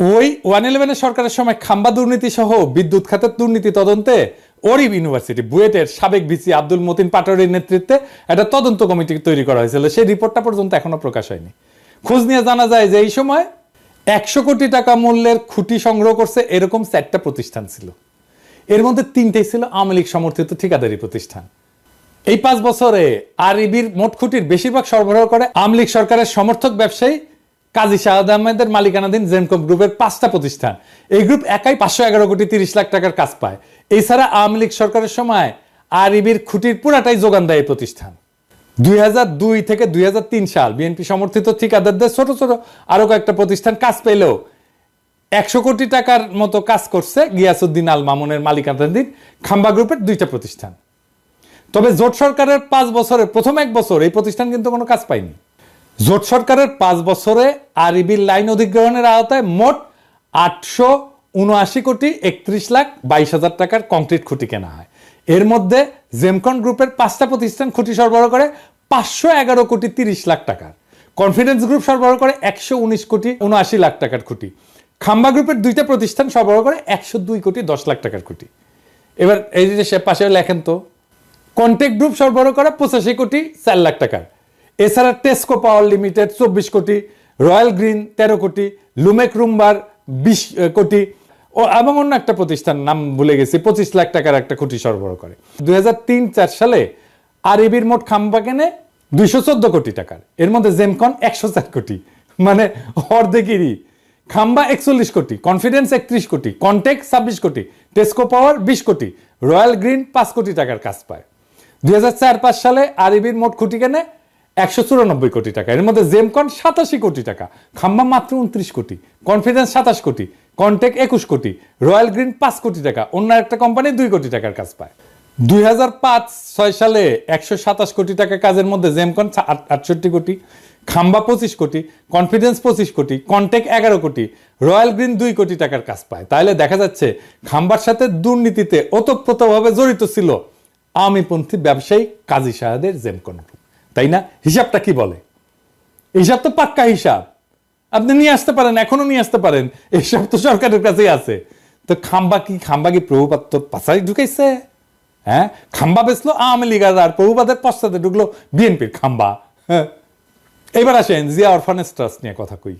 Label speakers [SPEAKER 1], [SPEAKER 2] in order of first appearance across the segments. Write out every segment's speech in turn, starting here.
[SPEAKER 1] ওই ওয়ান ইলেভেনের সরকারের সময় খাম্বা দুর্নীতি সহ বিদ্যুৎ খাতের দুর্নীতি তদন্তে অরিব ইউনিভার্সিটি, বুয়েটের সাবেক ভিসি আব্দুল মতিন পাটোয়ারির নেতৃত্বে একটা তদন্ত কমিটি তৈরি করা হয়েছিল। সেই রিপোর্টটা পর্যন্ত এখনও প্রকাশ হয়নি। খোঁজ নিয়ে জানা যায় যে এই সময় একশো কোটি টাকা মূল্যের খুঁটি সংগ্রহ করছে এরকম চারটা প্রতিষ্ঠান ছিল। এর মধ্যে তিনটেই ছিল আওয়ামী লীগ সমর্থিত ঠিকাদারি প্রতিষ্ঠান। এই পাঁচ বছরে আরইবির মোট খুঁটির বেশিরভাগ সরবরাহ করে আওয়ামী লীগ সরকারের সমর্থক ব্যবসায়ী কাজী শাহাদ আহমেদের মালিকানাধীন জেনকম গ্রুপের পাঁচটা প্রতিষ্ঠান। এই গ্রুপ একাই পাঁচশো এগারো কোটি তিরিশ লাখ টাকার কাজ পায়। এছাড়া আওয়ামী লীগ সরকারের সময় আরইবির খুঁটির পুরাটাই যোগান দেয় এই প্রতিষ্ঠান। দুই হাজার দুই থেকে দুই হাজার তিন সাল বিএনপি সমর্থিত ঠিকাদারদের ছোট ছোট আরও কয়েকটা প্রতিষ্ঠান কাজ পেলেও একশো কোটি টাকার মতো কাজ করছে গিয়াসুদ্দিন আল মামুনের মালিকানাধীন খাম্বা গ্রুপের দুইটা প্রতিষ্ঠান। তবে জোট সরকারের পাঁচ বছরের, প্রথম এক বছর এই প্রতিষ্ঠান কিন্তু কোনো কাজ পায়নি। জোট সরকারের পাঁচ বছরে আরইবির লাইন অধিগ্রহণের আওতায় মোট আটশো উনআশি কোটি একত্রিশ লাখ বাইশ হাজার টাকার কংক্রিট খুঁটি কেনা হয়। এর মধ্যে জেমকন গ্রুপের পাঁচটা প্রতিষ্ঠান খুঁটি সরবরাহ করে পাঁচশো এগারো কোটি তিরিশ লাখ টাকার। কনফিডেন্স গ্রুপ সরবরাহ করে একশো উনিশ কোটি উনআশি লাখ টাকার খুঁটি। খাম্বা গ্রুপের দুইটা প্রতিষ্ঠান সরবরাহ করে একশো দুই কোটি দশ লাখ টাকার খুঁটি। এবার এই যে পাশে লেখেন তো, কন্টেক্ট গ্রুপ সরবরাহ করে পঁচাশি কোটি চার লাখ টাকার। এছাড়া টেস্কো পাওয়ার লিমিটেড চব্বিশ কোটি রয়্যাল গ্রিন তেরো কোটি লুমেক রুম্বার বিশ কোটি। ও, এবং অন্য একটা প্রতিষ্ঠান, নাম ভুলে গেছি, পঁচিশ লাখ টাকার একটা খুঁটি সরবরাহ করে। দুই হাজার তিন, চার সালে আর এবির মোট খাম্বা কেনে দুইশো চোদ্দ কোটি টাকার। এর মধ্যে জেমকন একশো চার কোটি। মানে অর্ধেকেরই। খাম্বা একচল্লিশ কোটি কনফিডেন্স একত্রিশ কোটি কন্টেক্ট ছাব্বিশ কোটি টেস্কো পাওয়ার বিশ কোটি রয়্যাল গ্রিন পাঁচ কোটি টাকার কাজ পায়। দুই হাজার চার, পাঁচ সালে আরবির মোট খুঁটি কেনে একশো চুরানব্বই কোটি টাকা। এর মধ্যে জেমকন সাতাশি কোটি টাকা খাম্বা মাত্র উনত্রিশ কোটি কনফিডেন্স সাতাশ কোটি কন্টেক একুশ কোটি রয়্যাল গ্রিন পাঁচ কোটি টাকা, অন্য একটা কোম্পানি দুই কোটি টাকার কাজ পায়। দুই হাজার পাঁচ, ছয় সালে একশো সাতাশ কোটি টাকা কাজের মধ্যে জেমকন আটষট্টি কোটি খাম্বা পঁচিশ কোটি কনফিডেন্স পঁচিশ কোটি কন্টেক এগারো কোটি রয়্যাল গ্রিন দুই কোটি টাকার কাজ পায়। তাহলে দেখা যাচ্ছে খাম্বার সাথে দুর্নীতিতে ওতপ্রোতভাবে জড়িত ছিল আওয়ামীপন্থী ব্যবসায়ী কাজী সাহেদের জেমকন গ্রুপ তাই না? হিসাবটা কি বলে? হিসাব তো পাক্কা হিসাব। আপনি নিয়ে আসতে পারেন এখনও নিয়ে আসতে পারেন। এইসব তো সরকারের কাছেই আছে। তো খাম্বা কি খাম্বা কি প্রভুপাত তোর পাশাই ঢুকাইছে? হ্যাঁ? খাম্বা বেচলো আওয়ামী লীগ আর প্রভুপাতের পশ্চাতে ঢুকলো বিএনপির খাম্বা। হ্যাঁ? এবার আসেন জিয়া অরফানেজ ট্রাস্ট নিয়ে কথা কই।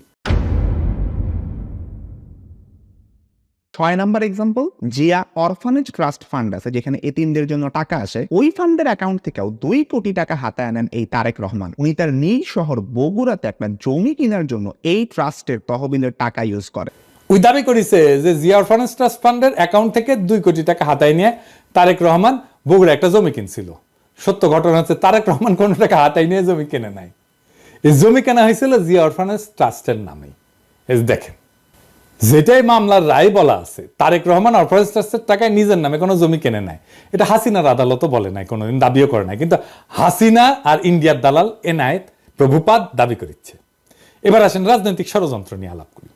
[SPEAKER 2] ছয় number example Zia orphanage trust fund আছে, যেখানে এতিমদের জন্য টাকা আসে। ওই ফান্ডের অ্যাকাউন্ট থেকেও দুই কোটি টাকা হাতে আনেন এই তারেক রহমান। উনি তার নিজ শহর বগুড়াতে একটা জমি কেনার জন্য এই ট্রাস্টের তহবিলের টাকা ইউজ করে।
[SPEAKER 1] ওই দাবি করেছে যে জিয়া অরফানেজ ট্রাস্ট ফান্ডের অ্যাকাউন্ট থেকে দুই কোটি টাকা হাতায় নিয়ে তারেক রহমান বগুড়া একটা জমি কিনছিল। সত্য ঘটনা হচ্ছে তারেক রহমান কোনো টাকা হাতায় নিয়ে জমি কেনে নাই। এই জমি কেনা হয়েছিল জিয়া অরফানেজ ট্রাস্টের নামে দেখেন যেটাই মামলার রায় বলা আছে তারেক রহমান ট্রাস্টের টাকায় নিজের নামে কোনো জমি কেনে নাই। এটা হাসিনার আদালতও বলে নাই কোনোদিন দাবিও করে নাই। কিন্তু হাসিনা আর ইন্ডিয়ার দালাল এনায়েত প্রভুপাদ দাবি করিচ্ছে। এবার আসেন রাজনৈতিক ষড়যন্ত্র নিয়ে আলাপ করি।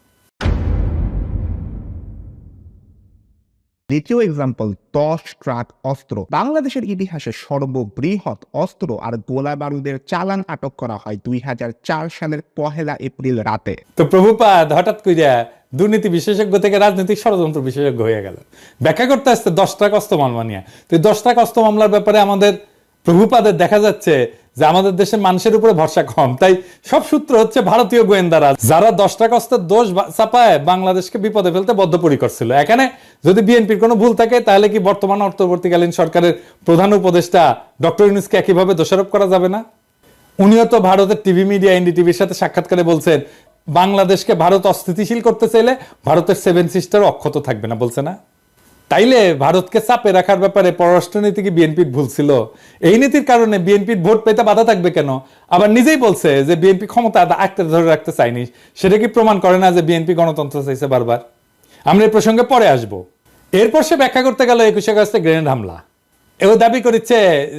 [SPEAKER 2] দ্বিতীয় এক্সাম্পল দশ ট্রাক অস্ত্র। বাংলাদেশের ইতিহাসে সর্ববৃহৎ অস্ত্র আর গোলা বারুদের চালান আটক করা হয় দুই হাজার চার সালের পহেলা এপ্রিল রাতে।
[SPEAKER 1] তো প্রভুপাদ হঠাৎ কইরা দুর্নীতি বিশেষজ্ঞ থেকে রাজনৈতিক ষড়যন্ত্র বিশেষজ্ঞ হয়ে গেল। ব্যাখ্যা করতে আসছে দশটা কস্ত মামলা নিয়ে। তো দশটা কস্ত মামলার ব্যাপারে আমাদের প্রভুপাদের দেখা যাচ্ছে যে আমাদের দেশের মানুষের উপরে ভরসা কম। তাই সব সূত্র হচ্ছে ভারতীয় গোয়েন্দারা যারা দশটা কষ্টের দোষ চাপায় বাংলাদেশকে বিপদে ফেলতে বদ্ধপরিকর ছিল। এখানে যদি বিএনপির কোনো ভুল থাকে, তাহলে কি বর্তমান অর্থবর্তীকালীন সরকারের প্রধান উপদেষ্টা ডক্টর ইউনুসকে একইভাবে দোষারোপ করা যাবে না? উনিও তো ভারতের টিভি মিডিয়া, এনডিটিভির সাথে সাক্ষাৎকারে বলছেন বাংলাদেশকে ভারত অস্থিতিশীল করতে চাইলে ভারতের সেভেন সিস্টার অক্ষত থাকবে না, বলছে না? তাইলে ভারতকে চাপে রাখার ব্যাপারে পররাষ্ট্রনীতি কি বিএনপির ভুল ছিল। এই নীতির কারণে বিএনপির ভোট পেতে বাধা থাকবে কেন? আবার নিজেই বলছে যে বিএনপি ক্ষমতা আঁকতে ধরে রাখতে চায়নি। সেটা কি প্রমাণ করে না যে বিএনপি গণতন্ত্র চাইছে বারবার? আমরা এই প্রসঙ্গে পরে আসব। এরপর সে ব্যাখ্যা করতে গেল একুশে আগস্টে গ্রেনেড হামলা। এও দাবি করেছে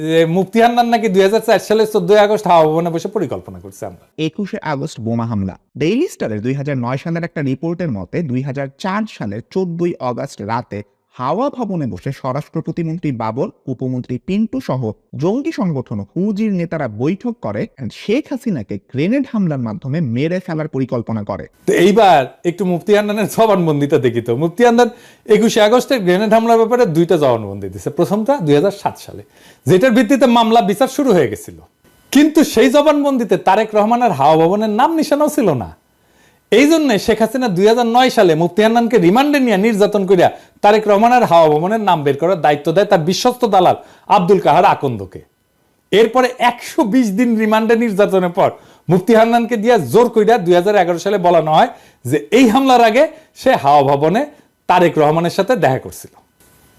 [SPEAKER 1] যে মুফতি হান্নান নাকি দুই হাজার চার সালের চোদ্দই আগস্ট হাওয়া ভবনে বসে পরিকল্পনা করছে আমরা।
[SPEAKER 2] একুশে আগস্ট বোমা হামলা। ডেইলি স্টারের দুই হাজার নয় সালের একটা রিপোর্টের মতে দুই হাজার চার সালের চোদ্দই আগস্ট রাতে হাওয়া ভবনে বসে স্বরাষ্ট্র প্রতিমন্ত্রী বাবর উপমন্ত্রী পিন্টু সহ জঙ্গি সংগঠন হুজির নেতারা বৈঠক করে শেখ হাসিনাকে গ্রেনেড হামলার মাধ্যমে মেরে ফেলার পরিকল্পনা করে।
[SPEAKER 1] তো এইবার একটু মুফতি হান্নানের জবানবন্দিটা দেখি তো। মুফতি হান্নান একুশে আগস্টের গ্রেনেড হামলার ব্যাপারে দুইটা জবানবন্দি দিছে। প্রথমটা দুই হাজার সাত সালে, যেটার ভিত্তিতে মামলা বিচার শুরু হয়ে গেছিল। কিন্তু সেই জবানবন্দিতে তারেক রহমানের হাওয়া ভবনের নাম নিশানাও ছিল না। এই জন্য শেখ হাসিনা দুই সালে মুফতি হান্নানকে রিমান্ডে নিয়ে নির্যাতন করিয়া তারেক রহমানের হাওয়া ভবনের নাম বের করার দায়িত্ব দেয় তার বিশ্বস্ত দালাল আব্দুল কাহার আকন্দকে। এরপরে একশো বিশ দিন রিমান্ডে নির্যাতনের পর মুফতি হান্নানকে দিয়া জোর কইরা দুই সালে বলানো হয় যে এই হামলার আগে সে হাওয়া ভবনে তারেক রহমানের সাথে দেখা করছিল।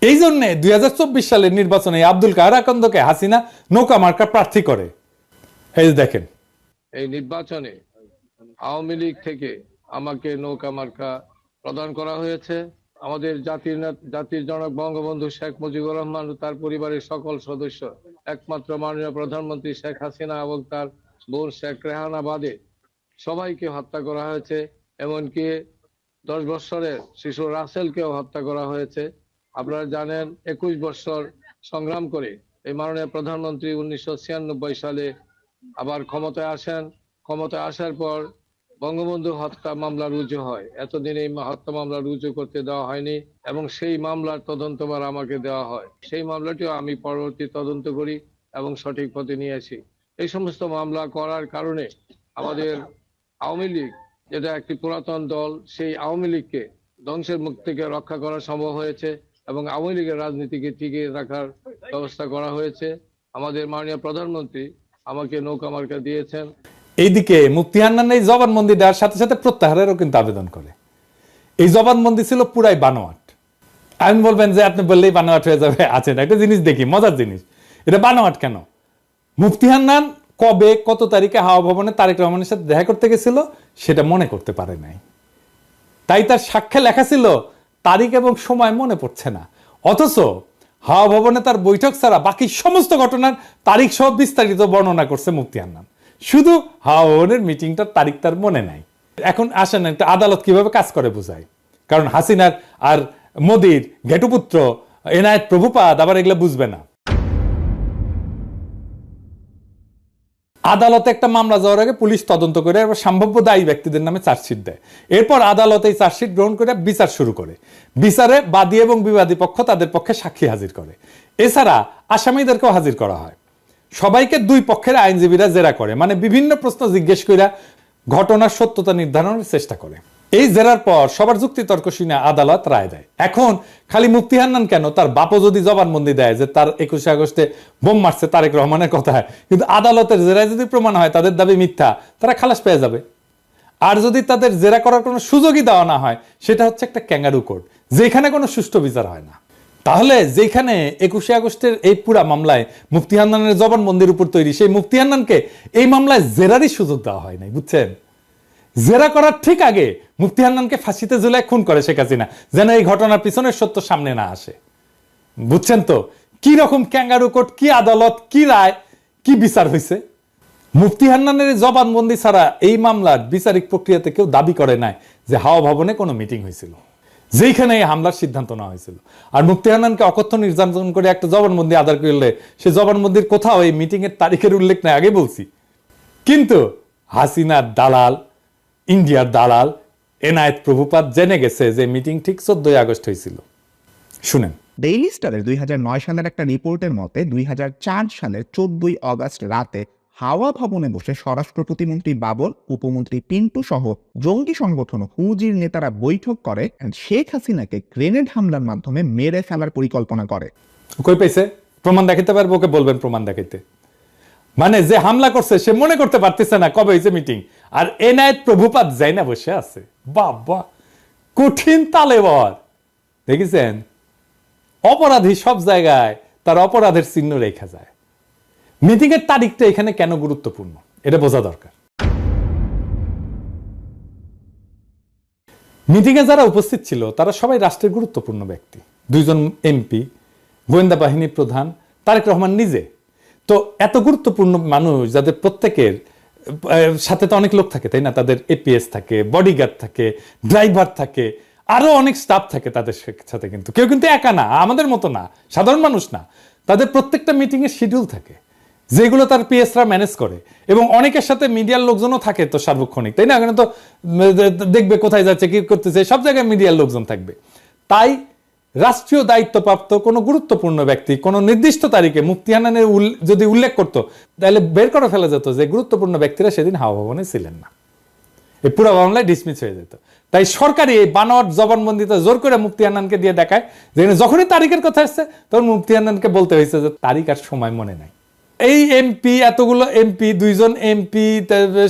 [SPEAKER 1] এই জন্য দুই হাজার চব্বিশ সালের নির্বাচনে আব্দুল কাহার আকন্দকে হাসিনা নৌকা মার্কা প্রার্থী করে। এই দেখেন।
[SPEAKER 3] এই নির্বাচনে আওয়ামী লীগ থেকে আমাকে নৌকা মার্কা প্রদান করা হয়েছে। আমাদের জাতির জাতির জনক বঙ্গবন্ধু শেখ মুজিবুর রহমান তার পরিবারের সকল সদস্য, একমাত্র মাননীয় প্রধানমন্ত্রী শেখ হাসিনা এবং তার বোন শেখ রেহানা বাদে সবাইকে হত্যা করা হয়েছে। এমনকি দশ বৎসরের শিশু রাসেলকেও হত্যা করা হয়েছে। আপনারা জানেন, একুশ বৎসর সংগ্রাম করে এই মাননীয় প্রধানমন্ত্রী উনিশশো ছিয়ানব্বই সালে আবার ক্ষমতায় আসেন। ক্ষমতায় আসার পর বঙ্গবন্ধু হত্যা মামলা রুজু হয়। এতদিন এই হত্যা মামলা রুজু করতে দেওয়া হয়নি এবং সেই মামলার তদন্তবার আমাকে দেওয়া হয়। সেই মামলাটিও আমি পরবর্তী তদন্ত করি এবং সঠিক পথে নিয়ে আসি। এই সমস্ত মামলা করার কারণে আমাদের আওয়ামী লীগ, যেটা একটি পুরাতন দল, সেই আওয়ামী লীগকে ধ্বংসের মুখ থেকে রক্ষা করা সম্ভব হয়েছে এবং আওয়ামী লীগের রাজনীতিকে টিকিয়ে রাখার ব্যবস্থা করা হয়েছে। আমাদের মাননীয় প্রধানমন্ত্রী আমাকে নৌকা মার্কা দিয়েছেন।
[SPEAKER 1] এইদিকে মুফতি হান্নান এই জবানবন্দি দেওয়ার সাথে সাথে প্রত্যাহারেরও কিন্তু আবেদন করে। এই জবানবন্দি ছিল পুরাই বানোয়াট। আমি বলবেন যে আপনি বললেই বানোয়াট হয়ে যাবে আছেন একটা জিনিস দেখি, মজার জিনিস। এটা বানোয়াট কেন? মুফতি হান্নান কবে, কত তারিখে হাওয়া ভবনে তারেক রহমানের সাথে দেখা করতে গেছিল, সেটা মনে করতে পারে নাই। তাই তার সাক্ষ্যে লেখা ছিল, তারিখ এবং সময় মনে পড়ছে না। অথচ হাওয়া ভবনে তার বৈঠক ছাড়া বাকি সমস্ত ঘটনার তারিখ সহ বিস্তারিত বর্ণনা করছে মুফতি হান্নান। শুধু হাওয়া ভবনের মিটিংটার তারিখ তার মনে নাই। এখন আসেন একটা আদালত কীভাবে কাজ করে বোঝায় কারণ হাসিনার আর মোদির ঘেটুপুত্র, এনায়েত প্রভুপাদ আবার এগুলো বুঝবে না। আদালতে একটা মামলা যাওয়ার আগে পুলিশ তদন্ত করে এবার সম্ভাব্য দায়ী ব্যক্তিদের নামে চার্জশিট দেয়। এরপর আদালত এই চার্জশিট গ্রহণ করে বিচার শুরু করে। বিচারে বাদী এবং বিবাদী পক্ষ তাদের পক্ষে সাক্ষী হাজির করে। এছাড়া আসামিদেরকেও হাজির করা হয়। সবাইকে দুই পক্ষের আইনজীবীরা জেরা করে মানে বিভিন্ন প্রশ্ন জিজ্ঞেস করে ঘটনার সত্যতা নির্ধারণের চেষ্টা করে। এই জেরার পর সবার যুক্তি তর্ক শুনে আদালত রায় দেয়। এখন খালি মুফতি হান্নান কেন? তার বাপও যদি জবানবন্দি দেয় যে তার একুশে আগস্টে বোম মারছে তারেক রহমানের কথায়, কিন্তু আদালতের জেরায় যদি প্রমাণ হয় তাদের দাবি মিথ্যা, তারা খালাস পেয়ে যাবে। আর যদি তাদের জেরা করার কোনো সুযোগই দেওয়া না হয়, সেটা হচ্ছে একটা ক্যাঙ্গারু কোর্ট, যেখানে কোনো সুষ্ঠু বিচার হয় না। তাহলে যেখানে একুশে আগস্টের এই পুরা মামলায় মুফতি হান্নানের জবানবন্দির উপর তৈরি, সেই মুফতি হান্নানকে এই মামলায় জেরারই সুযোগ দেওয়া হয় নাই, বুঝছেন? জেরা করার ঠিক আগে মুফতি হান্নানকে ফাঁসিতে ঝুলায় খুন করে শেখ হাসিনা, যেন এই ঘটনার পিছনের সত্য সামনে না আসে। বুঝছেন তো? কি রকম ক্যাঙ্গারু কোর্ট, কি আদালত, কি রায়, কি বিচার হয়েছে মুফতি হান্নানের জবানবন্দি ছাড়া এই মামলার বিচারিক প্রক্রিয়াতে কেউ দাবি করে নাই যে হাওয়া ভবনে কোনো মিটিং হয়েছিল যেখানে এই হামলার সিদ্ধান্ত নেওয়া হয়েছিল। আর মুফতি হান্নানকে অকথ্য নির্যাতন করে একটা জবানবন্দি আদার করলে, সে জবানবন্দির কোথাও এই মিটিং এর তারিখের উল্লেখ নাই, আগে বলছি। কিন্তু হাসিনার দালাল, ইন্ডিয়ার দালাল, এনায়েত প্রভুপাত জেনে গেছে যে মিটিং ঠিক চোদ্দই আগস্ট হয়েছিল। শুনেন।
[SPEAKER 2] ডেইলি স্টারের দুই হাজার নয় সালের একটা রিপোর্টের মতে দুই হাজার চার সালের চোদ্দই অগস্ট রাতে হাওয়া ভবনে বসে স্বরাষ্ট্র প্রতিমন্ত্রী বাবর, উপমন্ত্রী পিন্টু সহ জঙ্গি সংগঠন হুজির নেতারা বৈঠক করে শেখ হাসিনাকে গ্রেনেড হামলার মাধ্যমে মেরে ফেলার পরিকল্পনা করে।
[SPEAKER 1] কই পাইছে? প্রমাণ দেখাইতে পারব ওকে বলবেন প্রমাণ দেখাইতে। মানে যে হামলা করছে, সে মনে করতে পারতেছে না কবে হয়েছে মিটিং আর এনায়েত প্রভুপাত যাই না বসে আছে। বাবা, কঠিন তালে বর দেখেছেন? অপরাধী সব জায়গায় তার অপরাধের চিহ্ন রেখা যায়। মিটিং এর তারিখটা এখানে কেন গুরুত্বপূর্ণ? এটা বোঝা দরকার। মিটিং এ যারা উপস্থিত ছিল, তারা সবাই রাষ্ট্রের গুরুত্বপূর্ণ ব্যক্তি। দুইজন এমপি, গোয়েন্দা বাহিনী প্রধান, তারেক রহমান নিজে। তো এত গুরুত্বপূর্ণ মানুষ যাদের প্রত্যেকের সাথে তো অনেক লোক থাকে, তাই না? তাদের এপিএস থাকে, বডিগার্ড থাকে, ড্রাইভার থাকে, আরও অনেক স্টাফ থাকে তাদের সাথে কিন্তু। কেউ কিন্তু একা না, আমাদের মতো না, সাধারণ মানুষ না। তাদের প্রত্যেকটা মিটিং এর শিডিউল থাকে। যেগুলো তার পিএসরা ম্যানেজ করে। এবং অনেকের সাথে মিডিয়ার লোকজনও থাকে তো সার্বক্ষণিক, তাই না? এখানে তো, দেখবে কোথায় যাচ্ছে, কি করতেছে, সব জায়গায় মিডিয়ার লোকজন থাকবে। তাই রাষ্ট্রীয় দায়িত্বপ্রাপ্ত কোনো গুরুত্বপূর্ণ ব্যক্তি, কোনো নির্দিষ্ট তারিখে মুফতি হানানের যদি উল্লেখ করতো, তাহলে বের করে ফেলা যেত যে গুরুত্বপূর্ণ ব্যক্তিরা সেদিন হাওয়া ভবনে ছিলেন না। এই পুরো মামলায় ডিসমিস হয়ে যেত। তাই সরকারি এই বানোয়াট জবানবন্দিতে জোর করে মুফতি হান্নানকে দিয়ে দেখায়, যেখানে যখনই তারিখের কথা আসছে, তখন মুফতি হান্নানকে বলতে হয়েছে যে তারিখ আর সময় মনে নাই। এই এমপি এতগুলো এমপি দুইজন এমপি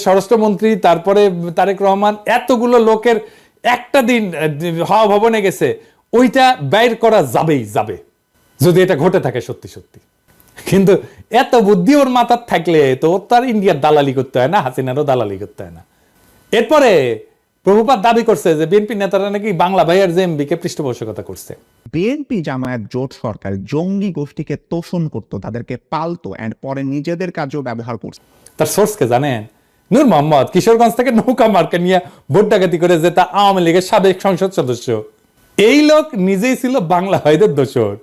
[SPEAKER 1] স্বরাষ্ট্রমন্ত্রী, তারপরে তারেক রহমান, এতগুলো লোকের একটা দিন হাওয়া ভবনে গেছে, ওইটা বাইর করা যাবেই, যাবে। যদি এটা ঘটে থাকে সত্যি সত্যি। কিন্তু এত বুদ্ধি ওর মাথার থাকলে তো তার ইন্ডিয়ার দালালি করতে হয় না, হাসিনারও দালালি করতে হয় না। এরপরে প্রভুপাত দাবি করছে যে বিএনপি নেতারা নাকি বাংলা ভাইয়ের জেএমবি কে পৃষ্ঠপোষকতা করছে।
[SPEAKER 2] বিএনপি জামায়াত জোট সরকার জঙ্গি গোষ্ঠীকে তোষণ করত তাদেরকে পালতো এন্ড পরে নিজেদের কাজেও ব্যবহার করত
[SPEAKER 1] তার সোর্সকে জানেন? নূর মোহাম্মদ কিশোরগঞ্জ থেকে নৌকা মার্কা নিয়ে ভোট ডাকাতি করে যে তা আওয়ামী লীগের সাবেক সংসদ সদস্য। এই লোক নিজেই ছিল বাংলা ভাইদের দোষর।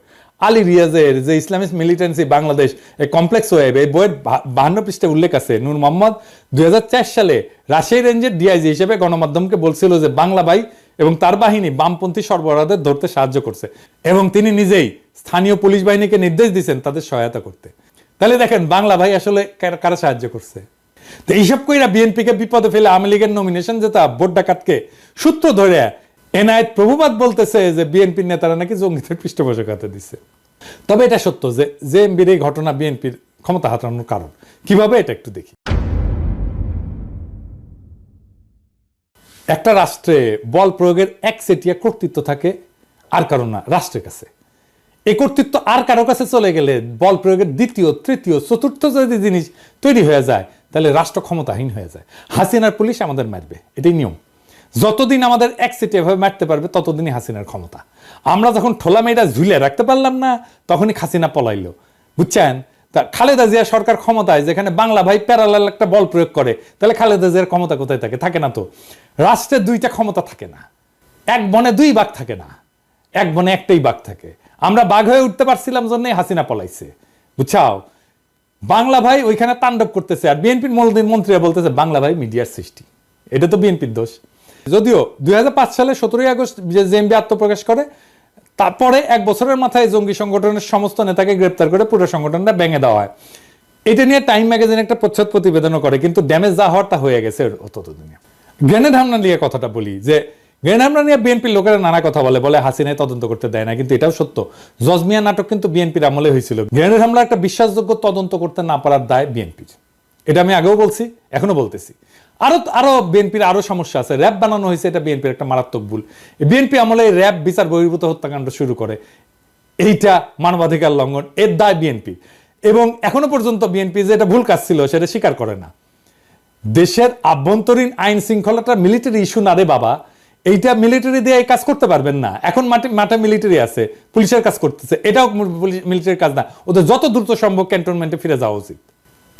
[SPEAKER 1] আলী রিয়াজের যে Islamic militancy Bangladesh complex web এই বইয়ের বাহান্ন পৃষ্ঠে উল্লেখ আছে। নূর মোহাম্মদ দুই সালে রাজশাহী রেঞ্জের ডিআইজি হিসেবে গণমাধ্যমকে বলছিল যে, বাংলা ভাই এবং তার বাহিনী বামপন্থী সরবরাহদের ধরতে সাহায্য করছে এবং তিনি নিজেই স্থানীয় পুলিশ বাহিনীকে নির্দেশ দিচ্ছেন তাদের সহায়তা করতে। তাহলে দেখেন, বাংলা ভাই আসলে কারা- কারা সাহায্য করছে? তো এইসব কইরা বিএনপিকে বিপদে ফেলে আওয়ামী লীগের নমিনেশন যেটা ভোট ডাকাতকে সূত্র ধরে এনআইত প্রভুবাদ বলতেছে যে বিএনপির নেতারা নাকি জঙ্গিদের পৃষ্ঠপোষকতা দিচ্ছে তবে এটা সত্য যে জেএমবির এই ঘটনা বিএনপির ক্ষমতা হারানোর কারণ। কীভাবে এটা একটু দেখি। একটা রাষ্ট্রে বল প্রয়োগের একচেটিয়া কর্তৃত্ব থাকে আর কারণ না, রাষ্ট্রের কাছে। এই কর্তৃত্ব আর কারও কাছে চলে গেলে বল প্রয়োগের দ্বিতীয়, তৃতীয়, চতুর্থ যদি জিনিস তৈরি হয়ে যায়, তাহলে রাষ্ট্র ক্ষমতাহীন হয়ে যায়। হাসিনার পুলিশ আমাদের মারবে, এটাই নিয়ম। যতদিন আমাদের এক এভাবে মারতে পারবে, ততদিনই হাসিনার ক্ষমতা। আমরা যখন ঠোলা মেয়েটা ঝুলে রাখতে পারলাম না, তখনই হাসিনা পলাইলো। বুঝছেন? তা খালেদা জিয়া সরকার ক্ষমতায়, যেখানে বাংলা ভাই প্যারালাল একটা বল প্রয়োগ করে, তাহলে খালেদা জিয়ার ক্ষমতা কোথায় থাকে? থাকে না তো। রাষ্ট্রের দুইটা ক্ষমতা থাকে না। এক বনে দুই বাঘ থাকে না। এক বনে একটাই বাঘ থাকে। আমরা বাঘ হয়ে উঠতে পারছিলাম জন্যই হাসিনা পলাইছে। বুঝছাও? বাংলা ভাই ওইখানে তাণ্ডব করতেছে, আর বিএনপির মন্ত্রীরা বলতেছে, বাংলা ভাই মিডিয়ার সৃষ্টি। এটা তো বিএনপির দোষ। যদিও দুই হাজার পাঁচ সালে সতেরোই আগস্ট জেএমবি আত্মপ্রকাশ করে, তারপরে এক বছরের মাথায় জঙ্গি সংগঠনের সমস্ত নেতাকে গ্রেপ্তার করে পুরো সংগঠনটা ভেঙে দেওয়া হয়। এটা নিয়ে টাইম ম্যাগাজিন একটা প্রচ্ছদ প্রতিবেদনও করে, কিন্তু ড্যামেজ যা হওয়ার তা হয়ে গেছে ততদিনে গ্রেনেড হামলা নিয়ে কথাটা বলি যে, গ্রেনেড হামলা নিয়ে বিএনপির লোকেরা নানা কথা বলে বলে হাসিনায় তদন্ত করতে দেয় না, কিন্তু এটাও সত্য। জজমিয়া নাটক কিন্তু বিএনপির আমলে হয়েছিল। গ্রেনেড হামলা একটা বিশ্বাসযোগ্য তদন্ত করতে না পারার দায় বিএনপির। এটা আমি আগেও বলছি, এখনও বলতেছি। আরও আরও বিএনপির আরও সমস্যা আছে। র্যাব বানানো হয়েছে, এটা বিএনপির একটা মারাত্মক ভুল। বিএনপি আমলে র্যাব বিচার বহির্ভূত হত্যাকাণ্ড শুরু করে। এইটা মানবাধিকার লঙ্ঘন, এর দায় বিএনপি এবং এখনও পর্যন্ত বিএনপি যে এটা ভুল কাজ ছিল, সেটা স্বীকার করে না। দেশের আভ্যন্তরীণ আইন শৃঙ্খলাটা মিলিটারি ইস্যু না রে বাবা। এইটা মিলিটারি দিয়ে এই কাজ করতে পারবেন না। এখন মাঠে মাঠে মিলিটারি আছে, পুলিশের কাজ করতেছে। এটাও মিলিটারির কাজ না। ওদের যত দ্রুত সম্ভব ক্যান্টনমেন্টে ফিরে যাওয়া উচিত।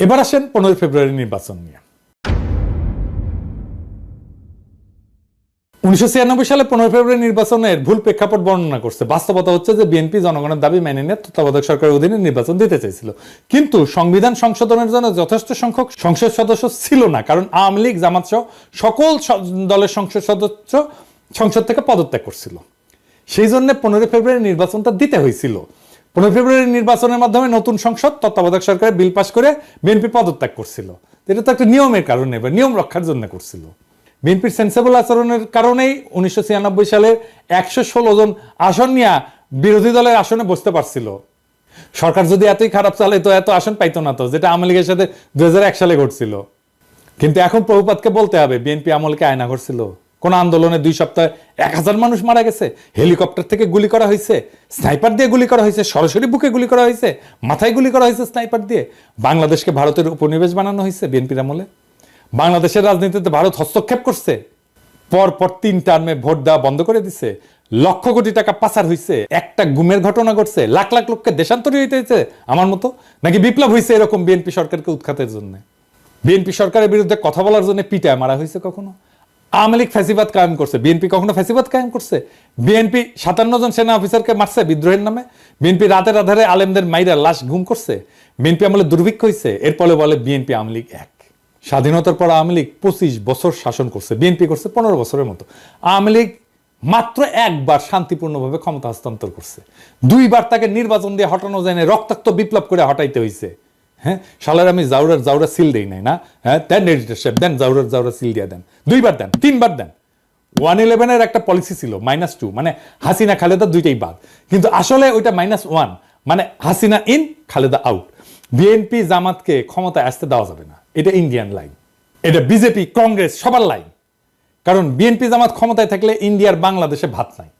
[SPEAKER 1] এবার আসেন পনেরোই ফেব্রুয়ারি নির্বাচন নিয়ে। উনিশশো ছিয়ানব্বই সালে পনেরো ফেব্রুয়ারি নির্বাচনের ভুল প্রেক্ষাপট বর্ণনা করছে। বাস্তবতা হচ্ছে যে বিএনপি জনগণের দাবি মেনে নিয়ে তত্ত্বাবধায়ক সরকারের অধীনে নির্বাচন দিতে চাইছিল কিন্তু সংবিধান সংশোধনের জন্য যথেষ্ট সংখ্যক সংসদ সদস্য ছিল না, কারণ আওয়ামী লীগ, জামাত সহ সকল দলের সংসদ সদস্য সংসদ থেকে পদত্যাগ করছিল। সেই জন্য পনেরোই ফেব্রুয়ারি নির্বাচনটা দিতে হয়েছিল। পনেরো ফেব্রুয়ারি নির্বাচনের মাধ্যমে নতুন সংসদ, তত্ত্বাবধায়ক সরকারের বিল পাশ করে বিএনপি পদত্যাগ করছিল। এটা তো একটা নিয়মের কারণে বা নিয়ম রক্ষার জন্য করছিল। বিএনপির সেন্সেবল আচরণের কারণেই উনিশশো ছিয়ানব্বই সালে একশো ষোলো জন আসন নিয়ে বিরোধী দলের আসনে বসতে পারছিল। সরকার যদি এতই খারাপ চালে তো এত আসন পাইতো না তো, যেটা আওয়ামী লীগের সাথে দুই সালে ঘটছিল। কিন্তু এখন প্রভুপাতকে বলতে হবে, বিএনপি আমলকে আয়না ঘটছিল কোন আন্দোলনে দুই সপ্তাহে এক হাজার মানুষ মারা গেছে, হেলিকপ্টার থেকে গুলি করা হয়েছে, স্নাইপার দিয়ে গুলি করা হয়েছে, সরাসরি বুকে গুলি করা হয়েছে, মাথায় গুলি করা হয়েছে স্নাইপার দিয়ে। বাংলাদেশকে ভারতের উপনিবেশ বানানো হয়েছে বিএনপির আমলে। বাংলাদেশের রাজনীতিতে ভারত হস্তক্ষেপ করছে। পর পর তিন টার্মে ভোট দেওয়া বন্ধ করে দিছে। লক্ষ কোটি টাকা পাচার হয়েছে একটা গুমের ঘটনা ঘটছে। লাখ লাখ লোককে দেশান্তরী হইতে হয়েছে আমার মতো? নাকি বিপ্লব হয়েছে এরকম বিএনপি সরকারকে উৎখাতের জন্য? বিএনপি সরকারের বিরুদ্ধে কথা বলার জন্য পিটায় মারা হয়েছে কখনো? আওয়ামী লীগ ফ্যাসিবাদ কায়েম করছে। বিএনপি কখনো ফ্যাসিবাদ কায়েম করছে? বিএনপি সাতান্ন জন সেনা অফিসারকে মারছে বিদ্রোহের নামে? বিএনপি রাতের আধারে আলেমদের মাইরা লাশ গুম করছে? বিএনপি আমলে দুর্ভিক্ষ হয়েছে এরপরে বলে বিএনপি আওয়ামী লীগ এক। স্বাধীনতার পর আওয়ামী লীগ পঁচিশ বছর শাসন করছে, বিএনপি করছে পনেরো বছরের মতো। আওয়ামী লীগ মাত্র একবার শান্তিপূর্ণভাবে ক্ষমতা হস্তান্তর করছে। দুইবার তাকে নির্বাচন দিয়ে হটানো যায় না, রক্তাক্ত বিপ্লব করে হটাইতে হয়েছে হ্যাঁ শালার আমি জাউরার জাউরা সিল দেই নাই না? হ্যাঁ দেন এডিটর সাহেব, দেন জাউরার জাউরা সিল দিয়ে দেন। দুইবার দেন, তিনবার দেন। ওয়ান ইলেভেনের একটা পলিসি ছিল মাইনাস টু মানে হাসিনা, খালেদা দুইটাই বাদ। কিন্তু আসলে ওইটা মাইনাস ওয়ান মানে Hasina in Khaleda out BNP জামাতকে ক্ষমতায় আসতে দেওয়া যাবে না। এটা ইন্ডিয়ান লাইন এটা বিজেপি কংগ্রেস সবার লাইন কারণ বিএনপি জামাত ক্ষমতায় থাকলে ইন্ডিয়ার বাংলাদেশে ভাত নাই।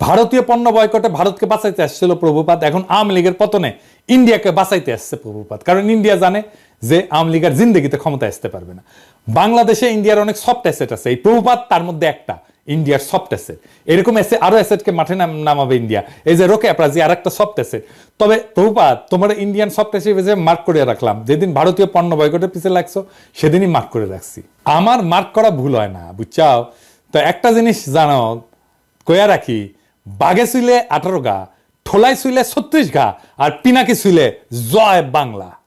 [SPEAKER 1] ভারতীয় পণ্য বয়কটে ভারতকে বাঁচাইতে আসছিল প্রভুপাত, এখন আওয়ামী লীগের পতনে ইন্ডিয়াকে বাঁচাইতে আসছে প্রভুপাত। কারণ ইন্ডিয়া জানে যে আওয়ামী লীগের জিন্দগিতে ক্ষমতায় আসতে পারবে না। বাংলাদেশে ইন্ডিয়ার অনেক সফট অ্যাসেট আছে। এই প্রভুপাত তার মধ্যে একটা। ইন্ডিয়ার সফট অ্যাসেট এরকম এসে আরও অ্যাসেটকে মাঠে নাম- নামাবে ইন্ডিয়া। এই যে রোকে অ্যাপ্রাজি আর একটা সফট অ্যাসেট তবে প্রভুপাত তোমার ইন্ডিয়ান সফট যে মার্ক করে রাখলাম, যেদিন ভারতীয় পণ্য বয়কটের পিছিয়ে লাগছো, সেদিনই মার্ক করে রাখছি। আমার মার্ক করা ভুল হয় না, বুঝছাও? তো একটা জিনিস জানো কয়া রাখি, বাঘে শুইলে আঠারো গা ঠোলাই শুইলে ছত্রিশ গা, আর পিনাকি শুইলে জয় বাংলা।